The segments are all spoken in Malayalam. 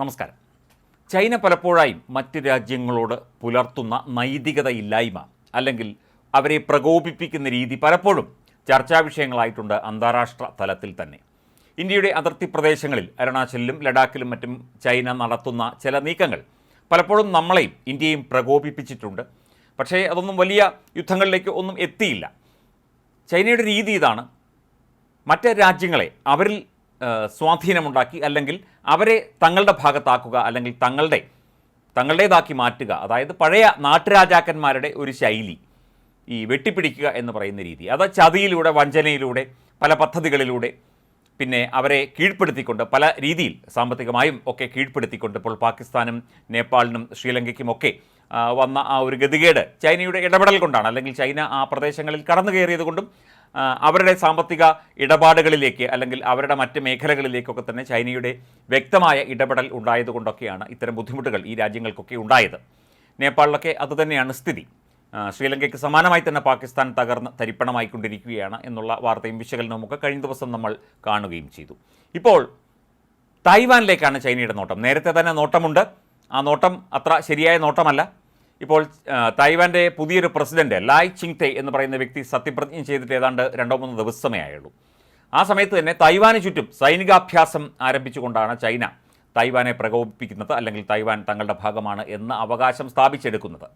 നമസ്കാരം. ചൈന പലപ്പോഴായും മറ്റ് രാജ്യങ്ങളോട് പുലർത്തുന്ന നൈതികത നൈതികതയില്ലായ്മ അല്ലെങ്കിൽ അവരെ പ്രകോപിപ്പിക്കുന്ന രീതി പലപ്പോഴും ചർച്ചാ വിഷയങ്ങളായിട്ടുണ്ട് അന്താരാഷ്ട്ര തലത്തിൽ തന്നെ. ഇന്ത്യയുടെ അതിർത്തി പ്രദേശങ്ങളിൽ അരുണാചലിലും ലഡാക്കിലും മറ്റും ചൈന നടത്തുന്ന ചില നീക്കങ്ങൾ പലപ്പോഴും നമ്മളെയും ഇന്ത്യയും പ്രകോപിപ്പിച്ചിട്ടുണ്ട്. പക്ഷേ അതൊന്നും വലിയ യുദ്ധങ്ങളിലേക്ക് ഒന്നും എത്തിയില്ല. ചൈനയുടെ രീതി ഇതാണ്. മറ്റ് രാജ്യങ്ങളെ അവരിൽ സ്വാധീനമുണ്ടാക്കി അല്ലെങ്കിൽ അവരെ തങ്ങളുടെ ഭാഗത്താക്കുക അല്ലെങ്കിൽ തങ്ങളുടെ തങ്ങളുടേതാക്കി മാറ്റുക. അതായത് പഴയ നാട്ടുരാജാക്കന്മാരുടെ ഒരു ശൈലി ഈ വെട്ടിപ്പിടിക്കുക എന്ന് പറയുന്ന രീതി. അത് ചതിയിലൂടെ വഞ്ചനയിലൂടെ പല പദ്ധതികളിലൂടെ പിന്നെ അവരെ കീഴ്പ്പെടുത്തിക്കൊണ്ട് പല രീതിയിൽ സാമ്പത്തികമായും ഒക്കെ കീഴ്പ്പെടുത്തിക്കൊണ്ട് ഇപ്പോൾ പാകിസ്ഥാനും നേപ്പാളിനും ശ്രീലങ്കയ്ക്കുമൊക്കെ വന്ന ആ ഒരു ഗതികേട് ചൈനയുടെ ഇടപെടൽ കൊണ്ടാണ്. അല്ലെങ്കിൽ ചൈന ആ പ്രദേശങ്ങളിൽ കടന്നു കയറിയത് കൊണ്ടും അവരുടെ സാമ്പത്തിക ഇടപാടുകളിലേക്ക് അല്ലെങ്കിൽ അവരുടെ മറ്റ് മേഖലകളിലേക്കൊക്കെ തന്നെ ചൈനയുടെ വ്യക്തമായ ഇടപെടൽ ഉണ്ടായതുകൊണ്ടൊക്കെയാണ് ഇത്തരം ബുദ്ധിമുട്ടുകൾ ഈ രാജ്യങ്ങൾക്കൊക്കെ ഉണ്ടായത്. നേപ്പാളിലൊക്കെ അതുതന്നെയാണ് സ്ഥിതി. ശ്രീലങ്കയ്ക്ക് സമാനമായി തന്നെ പാകിസ്ഥാൻ തകർന്ന് തരിപ്പണമായിക്കൊണ്ടിരിക്കുകയാണ് എന്നുള്ള വാർത്തയും വിശകലനവും ഒക്കെ കഴിഞ്ഞ ദിവസം നമ്മൾ കാണുകയും ചെയ്തു. ഇപ്പോൾ തായ്വാനിലേക്കാണ് ചൈനയുടെ നോട്ടം. നേരത്തെ തന്നെ നോട്ടമുണ്ട്. ആ നോട്ടം അത്ര ശരിയായ നോട്ടമല്ല. ഇപ്പോൾ തായ്വാന്റെ പുതിയൊരു പ്രസിഡന്റ് ലായ് ചിങ് തെ എന്ന് പറയുന്ന വ്യക്തി സത്യപ്രതിജ്ഞ ചെയ്തിട്ട് ഏതാണ്ട് രണ്ടോ മൂന്നോ ദിവസമേ ആയുള്ളൂ. ആ സമയത്ത് തന്നെ തായ്വാന് ചുറ്റും സൈനികാഭ്യാസം ആരംഭിച്ചുകൊണ്ടാണ് ചൈന തായ്വാനെ പ്രകോപിപ്പിക്കുന്നത് അല്ലെങ്കിൽ തായ്വാൻ തങ്ങളുടെ ഭാഗമാണ് എന്ന അവകാശം സ്ഥാപിച്ചെടുക്കുന്നത്.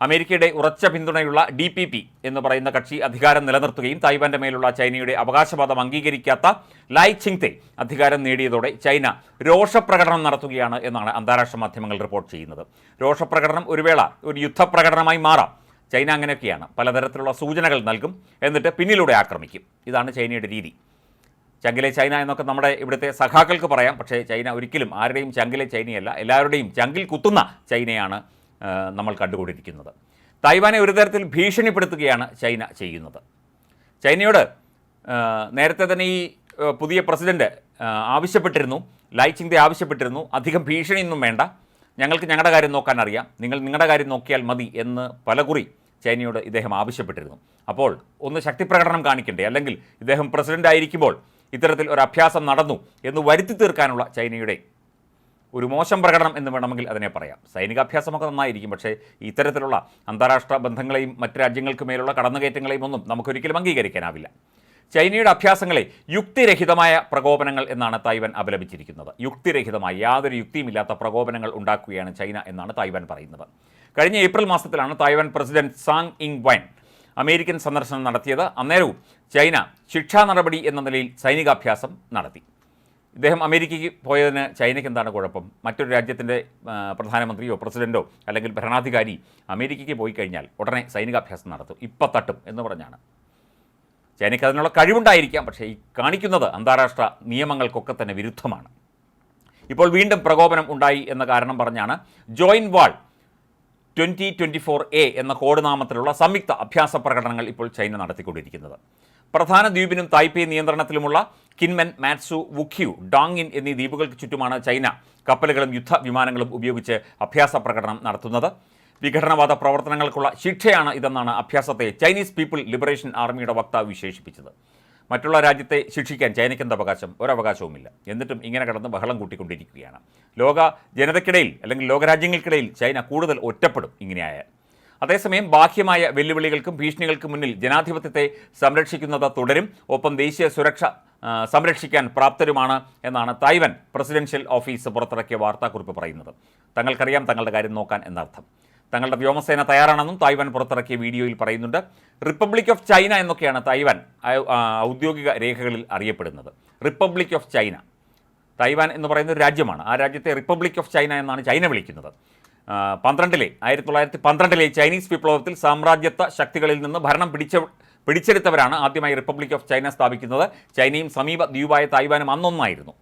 അമേരിക്കയുടെ ഉറച്ച പിന്തുണയുള്ള ഡി പി പി എന്ന് പറയുന്ന കക്ഷി അധികാരം നിലനിർത്തുകയും തായ്വാന്റെ മേലുള്ള ചൈനയുടെ അവകാശവാദം അംഗീകരിക്കാത്ത ലായ് ചിങ്തെ അധികാരം നേടിയതോടെ ചൈന രോഷപ്രകടനം നടത്തുകയാണ് എന്നാണ് അന്താരാഷ്ട്ര മാധ്യമങ്ങൾ റിപ്പോർട്ട് ചെയ്യുന്നത്. രോഷപ്രകടനം ഒരു വേള ഒരു യുദ്ധപ്രകടനമായി മാറാം. ചൈന അങ്ങനെയൊക്കെയാണ്. പലതരത്തിലുള്ള സൂചനകൾ നൽകും. എന്നിട്ട് പിന്നിലൂടെ ആക്രമിക്കും. ഇതാണ് ചൈനയുടെ രീതി. ചങ്കിലെ ചൈന എന്നൊക്കെ നമ്മുടെ ഇവിടുത്തെ സഖാക്കൾക്ക് പറയാം. പക്ഷേ ചൈന ഒരിക്കലും ആരുടെയും ചങ്കിലെ ചൈനയല്ല. എല്ലാവരുടെയും ചങ്കിൽ കുത്തുന്ന ചൈനയാണ് നമ്മൾ കണ്ടുകൊണ്ടിരിക്കുന്നത് തായ്വാനെ ഒരു തരത്തിൽ ഭീഷണിപ്പെടുത്തുകയാണ് ചൈന ചെയ്യുന്നത്. ചൈനയോട് നേരത്തെ തന്നെ ഈ പുതിയ പ്രസിഡന്റ് ആവശ്യപ്പെട്ടിരുന്നു. ലൈ ചിങ്തെ ആവശ്യപ്പെട്ടിരുന്നു. അധികം ഭീഷണിയൊന്നും വേണ്ട. ഞങ്ങൾക്ക് ഞങ്ങളുടെ കാര്യം നോക്കാൻ അറിയാം. നിങ്ങൾ നിങ്ങളുടെ കാര്യം നോക്കിയാൽ മതി എന്ന് പലകുറി ചൈനയോട് ഇദ്ദേഹം ആവശ്യപ്പെട്ടിരുന്നു. അപ്പോൾ ഒന്ന് ശക്തിപ്രകടനം കാണിക്കണ്ടേ? അല്ലെങ്കിൽ ഇദ്ദേഹം പ്രസിഡന്റ് ആയിരിക്കുമ്പോൾ ഇത്തരത്തിൽ ഒരു അഭ്യാസം നടന്നു എന്ന് വരുത്തി തീർക്കാനുള്ള ചൈനയുടെ ഒരു മോശം പ്രകടനം എന്ന് വേണമെങ്കിൽ അതിനെ പറയാം. സൈനികാഭ്യാസമൊക്കെ നന്നായിരിക്കും പക്ഷേ ഇത്തരത്തിലുള്ള അന്താരാഷ്ട്ര ബന്ധങ്ങളെയും മറ്റ് രാജ്യങ്ങൾക്ക് മേലുള്ള കടന്നുകയറ്റങ്ങളെയും ഒന്നും നമുക്കൊരിക്കലും അംഗീകരിക്കാനാവില്ല. ചൈനയുടെ അഭ്യാസങ്ങളെ യുക്തിരഹിതമായ പ്രകോപനങ്ങൾ എന്നാണ് തായ്വാൻ അപലപിച്ചിരിക്കുന്നത്. യുക്തിരഹിതമായ യാതൊരു യുക്തിയുമില്ലാത്ത പ്രകോപനങ്ങൾ ഉണ്ടാക്കുകയാണ് ചൈന എന്നാണ് തായ്വാൻ പറയുന്നത്. കഴിഞ്ഞ ഏപ്രിൽ മാസത്തിലാണ് തായ്വാൻ പ്രസിഡന്റ് സാങ് ഇങ് വൈൻ അമേരിക്കൻ സന്ദർശനം നടത്തിയത്. അന്നേരവും ചൈന ശിക്ഷാ നടപടി എന്ന നിലയിൽ സൈനികാഭ്യാസം നടത്തി. ഇദ്ദേഹം അമേരിക്കയ്ക്ക് പോയതിന് ചൈനയ്ക്ക് എന്താണ് കുഴപ്പം? മറ്റൊരു രാജ്യത്തിന്റെ പ്രധാനമന്ത്രിയോ പ്രസിഡന്റോ അല്ലെങ്കിൽ ഭരണാധികാരി അമേരിക്കയ്ക്ക് പോയി കഴിഞ്ഞാൽ ഉടനെ സൈനികാഭ്യാസം നടത്തും. ഇപ്പം തട്ടും എന്ന് പറഞ്ഞാണ്. ചൈനയ്ക്ക് അതിനുള്ള കഴിവുണ്ടായിരിക്കാം പക്ഷേ ഈ കാണിക്കുന്നത് അന്താരാഷ്ട്ര നിയമങ്ങൾക്കൊക്കെ തന്നെ വിരുദ്ധമാണ്. ഇപ്പോൾ വീണ്ടും പ്രകോപനം ഉണ്ടായി എന്ന കാരണം പറഞ്ഞാണ് ജോയിൻ വാൾ ട്വന്റി ട്വന്റി ഫോർ എ എന്ന കോഡ് നാമത്തിലുള്ള സംയുക്ത അഭ്യാസ പ്രകടനങ്ങൾ ഇപ്പോൾ ചൈന നടത്തിക്കൊണ്ടിരിക്കുന്നത്. പ്രധാന ദ്വീപിനും തായ്പേ നിയന്ത്രണത്തിലുമുള്ള കിൻമെൻ മാറ്റ്സു വുഖ്യു ഡോങ്ങിൻ എന്നീ ദ്വീപുകൾക്ക് ചുറ്റുമാണ് ചൈന കപ്പലുകളും യുദ്ധ വിമാനങ്ങളും ഉപയോഗിച്ച് അഭ്യാസ പ്രകടനം നടത്തുന്നത്. വിഘടനവാദ പ്രവർത്തനങ്ങൾക്കുള്ള ശിക്ഷയാണ് ഇതെന്നാണ് അഭ്യാസത്തെ ചൈനീസ് പീപ്പിൾ ലിബറേഷൻ ആർമിയുടെ വക്താവ് വിശേഷിപ്പിച്ചത്. മറ്റുള്ള രാജ്യത്തെ ശിക്ഷിക്കാൻ ചൈനയ്ക്ക് എന്ത് അവകാശം? ഒരവകാശവുമില്ല. എന്നിട്ടും ഇങ്ങനെ കടന്ന് ബഹളം കൂട്ടിക്കൊണ്ടിരിക്കുകയാണ്. ലോക ജനതയ്ക്കിടയിൽ അല്ലെങ്കിൽ ലോകരാജ്യങ്ങൾക്കിടയിൽ ചൈന കൂടുതൽ ഒറ്റപ്പെടും ഇങ്ങനെയായാൽ അതേസമയം ബാഹ്യമായ വെല്ലുവിളികൾക്കും ഭീഷണികൾക്കും മുന്നിൽ ജനാധിപത്യത്തെ സംരക്ഷിക്കുന്നത് തുടരും. ഒപ്പം ദേശീയ സുരക്ഷ സംരക്ഷിക്കാൻ പ്രാപ്തരുമാണ് എന്നാണ് തായ്വൻ പ്രസിഡൻഷ്യൽ ഓഫീസ് പുറത്തിറക്കിയ വാർത്താക്കുറിപ്പ് പറയുന്നത്. തങ്ങൾക്കറിയാം തങ്ങളുടെ കാര്യം നോക്കാൻ എന്നർത്ഥം. തങ്ങളുടെ വ്യോമസേന തയ്യാറാണെന്നും തായ്വാൻ പുറത്തിറക്കിയ വീഡിയോയിൽ പറയുന്നുണ്ട്. റിപ്പബ്ലിക് ഓഫ് ചൈന എന്നൊക്കെയാണ് തായ്വാൻ ഔദ്യോഗിക രേഖകളിൽ അറിയപ്പെടുന്നത്. റിപ്പബ്ലിക് ഓഫ് ചൈന തായ്വാൻ എന്ന് പറയുന്ന ഒരു രാജ്യമാണ്. ആ രാജ്യത്തെ റിപ്പബ്ലിക് ഓഫ് ചൈന എന്നാണ് ചൈന വിളിക്കുന്നത്. പന്ത്രണ്ടിലെ ആയിരത്തി തൊള്ളായിരത്തി പന്ത്രണ്ടിലെ ചൈനീസ് വിപ്ലവത്തിൽ സാമ്രാജ്യത്വ ശക്തികളിൽ നിന്ന് ഭരണം പിടിച്ച പിടിച്ചെടുത്തവരാണ് ആദ്യമായി റിപ്പബ്ലിക് ഓഫ് ചൈന സ്ഥാപിക്കുന്നത്. ചൈനയും സമീപ ദ്വീപായ തായ്വാനും അന്നൊന്നായിരുന്നു.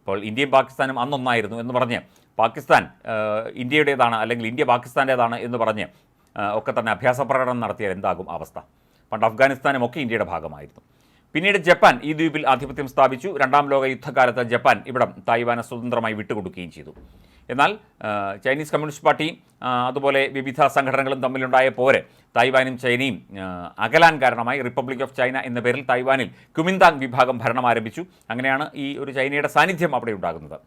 ഇപ്പോൾ ഇന്ത്യയും പാകിസ്ഥാനും അന്നൊന്നായിരുന്നു എന്ന് പറഞ്ഞ് പാകിസ്ഥാൻ ഇന്ത്യയുടേതാണ് അല്ലെങ്കിൽ ഇന്ത്യ പാകിസ്ഥാന്റേതാണ് എന്ന് പറഞ്ഞ് ഒക്കെ തന്നെ അഭ്യാസ പ്രകടനം നടത്തിയാൽ എന്താകും അവസ്ഥ. പണ്ട് അഫ്ഗാനിസ്ഥാനും ഒക്കെ ഇന്ത്യയുടെ ഭാഗമായിരുന്നു. പിന്നീട് ജപ്പാൻ ഈ ദ്വീപിൽ ആധിപത്യം സ്ഥാപിച്ചു. രണ്ടാം ലോക യുദ്ധകാലത്ത് ജപ്പാൻ ഇവിടം തായ്വാനെ സ്വതന്ത്രമായി വിട്ടുകൊടുക്കുകയും ചെയ്തു. എന്നാൽ ചൈനീസ് കമ്മ്യൂണിസ്റ്റ് പാർട്ടി അതുപോലെ വിവിധ സംഘടനകളും തമ്മിലുണ്ടായ പോരെ തായ്വാനും ചൈനയും അകലാൻ കാരണമായി. റിപ്പബ്ലിക് ഓഫ് ചൈന എന്ന പേരിൽ തായ്വാനിൽ കുമിന്താങ് വിഭാഗം ഭരണം ആരംഭിച്ചു. അങ്ങനെയാണ് ഈ ഒരു ചൈനയുടെ സാന്നിധ്യം അവിടെ ഉണ്ടാകുന്നത്.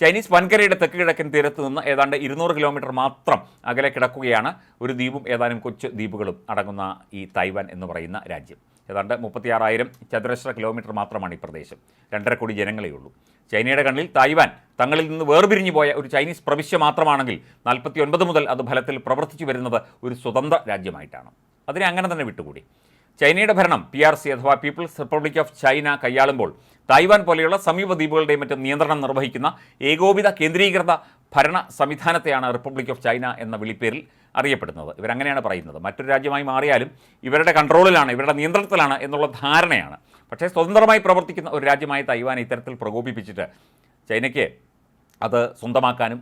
ചൈനീസ് വൻകരയുടെ തെക്ക് കിഴക്കൻ തീരത്ത് നിന്ന് ഏതാണ്ട് ഇരുന്നൂറ് കിലോമീറ്റർ മാത്രം അകലെ കിടക്കുകയാണ് ഒരു ദ്വീപും ഏതാനും കൊച്ചു ദ്വീപുകളും അടങ്ങുന്ന ഈ തായ്വാൻ എന്ന് പറയുന്ന രാജ്യം. ഏതാണ്ട് മുപ്പത്തിയാറായിരം ചതുരശ്ര കിലോമീറ്റർ മാത്രമാണ് ഈ പ്രദേശം. രണ്ടര കോടി ജനങ്ങളേ ഉള്ളൂ. ചൈനയുടെ കണ്ണിൽ തായ്വാൻ തങ്ങളിൽ നിന്ന് വേർപിരിഞ്ഞു പോയ ഒരു ചൈനീസ് പ്രവിശ്യ മാത്രമാണെങ്കിൽ നാൽപ്പത്തി ഒൻപത് മുതൽ അത് ഫലത്തിൽ പ്രവർത്തിച്ചു വരുന്നത് ഒരു സ്വതന്ത്ര രാജ്യമായിട്ടാണ്. അതിനെ അങ്ങനെ തന്നെ വിട്ടുകൂടി. ചൈനയുടെ ഭരണം പി അഥവാ പീപ്പിൾസ് റിപ്പബ്ലിക് ഓഫ് ചൈന കൈയാളുമ്പോൾ തായ്വാൻ പോലെയുള്ള സമീപ ദ്വീപുകളുടെയും മറ്റും നിയന്ത്രണം നിർവഹിക്കുന്ന ഏകോപിത കേന്ദ്രീകൃത ഭരണ സംവിധാനത്തെയാണ് റിപ്പബ്ലിക് ഓഫ് ചൈന എന്ന വിളിപ്പേരിൽ അറിയപ്പെടുന്നത്. ഇവരങ്ങനെയാണ് പറയുന്നത്. മറ്റൊരു രാജ്യമായി മാറിയാലും ഇവരുടെ കൺട്രോളിലാണ് ഇവരുടെ നിയന്ത്രണത്തിലാണ് എന്നുള്ള ധാരണയാണ്. പക്ഷേ സ്വതന്ത്രമായി പ്രവർത്തിക്കുന്ന ഒരു രാജ്യമായ തൈവാൻ ഇത്തരത്തിൽ പ്രകോപിപ്പിച്ചിട്ട് ചൈനയ്ക്ക് അത് സ്വന്തമാക്കാനും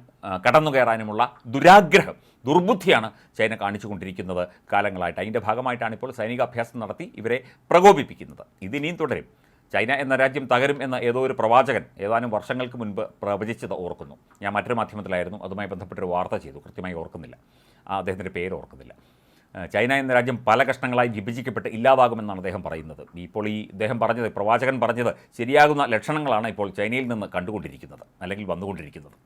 കടന്നു കയറാനുമുള്ള ദുരാഗ്രഹം ദുർബുദ്ധിയാണ് ചൈന കാണിച്ചുകൊണ്ടിരിക്കുന്നത് കാലങ്ങളായിട്ട്. അതിന്റെ ഭാഗമായിട്ടാണ് ഇപ്പോൾ സൈനികാഭ്യാസം നടത്തി ഇവരെ പ്രകോപിപ്പിക്കുന്നത്. ഇതിനിയും തുടരും. ചൈന എന്ന രാജ്യം തകരും എന്ന ഏതോ ഒരു പ്രവാചകൻ ഏതാനും വർഷങ്ങൾക്ക് മുൻപ് പ്രവചിച്ചത് ഓർക്കുന്നു. ഞാൻ മറ്റൊരു മാധ്യമത്തിലായിരുന്നു അതുമായി ബന്ധപ്പെട്ടൊരു വാർത്ത ചെയ്തു. കൃത്യമായി ഓർക്കുന്നില്ല. അദ്ദേഹത്തിന്റെ പേര് ഓർക്കുന്നില്ല. ചൈന എന്ന രാജ്യം പല കഷ്ണങ്ങളായി വിഭജിക്കപ്പെട്ട് ഇല്ലാതാകുമെന്നാണ് അദ്ദേഹം പറയുന്നത്. ഇപ്പോൾ ഈ അദ്ദേഹം പറഞ്ഞത് പ്രവാചകൻ പറഞ്ഞത് ശരിയാകുന്ന ലക്ഷണങ്ങളാണ് ഇപ്പോൾ ചൈനയിൽ നിന്ന് കണ്ടുകൊണ്ടിരിക്കുന്നത് അല്ലെങ്കിൽ വന്നുകൊണ്ടിരിക്കുന്നത്.